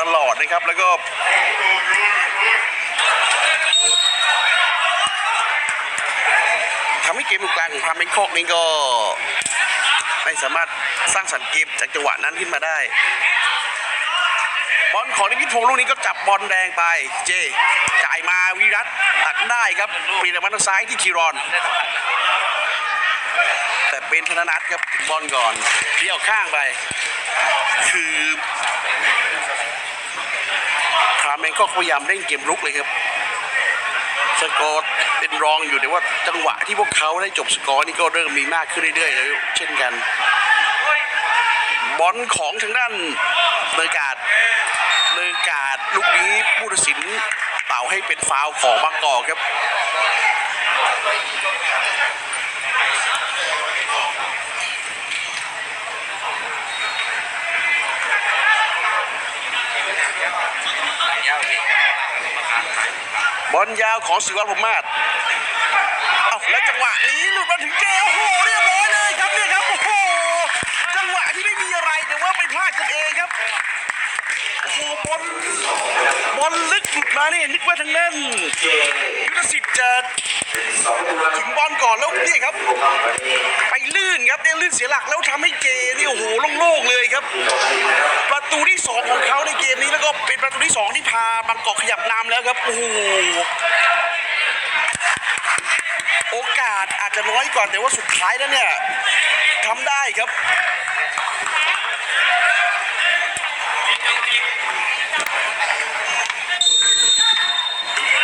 ตลอดนะครับ แล้วก็ทำให้เกมตรงกลางของพาเมนคกนี่ก็ ไม่สามารถสร้างสรรค์เกมจากจังหวะนั้นขึ้นมาได้ บอลของนิพิษพงษ์ลูกนี้ก็จับบอลแดงไป เจ จ่ายมาวิรัตตัดได้ครับปีนมาทางซ้ายที่คีรอนแต่เป็นธนนัทครับบอลก่อนเลี้ยวข้างไป คือ พาเมนก็พยายามเล่นเกมรุกเลยครับ สกอร์เป็นรองอยู่แต่ว่าจังหวะที่พวกเขาได้จบสกอร์นี่ก็เริ่มมีมากขึ้นเรื่อยๆแล้วเช่นกัน บอลของทางด้านเนกาดเนกาดลูกนี้ผู้ตัดสินเป่าให้เป็นฟาวของบางกอกครับ บอลยาวของศิวะพรหมมาศเอาแล้วจังหวะนี้หลุดมาถึงเจโอ้โหเรียบร้อยเลยครับเนี่ยครับโอ้โหจังหวะที่ไม่มีอะไรแต่ว่าไปพลาดกันเองครับโอ้โหบอลบอลลึกหลุดมาเนี่ยนึกว่าทางนั้นยุทธสิทธิ์จะถึงบอลก่อนแล้วเนี่ยครับไปลื่ นเสียหลักแล้วทำให้เจนี่โอ้โหโล่งๆเลยครับ ประตูที่ 2 ของเขาในเกมนี้แล้วก็เป็นประตูที่ 2 ที่พาบางกอกขยับนำแล้วครับโอ้โหโอกาสอาจจะน้อยก่อนแต่ว่าสุดท้ายแล้วเนี่ยทำได้ครับ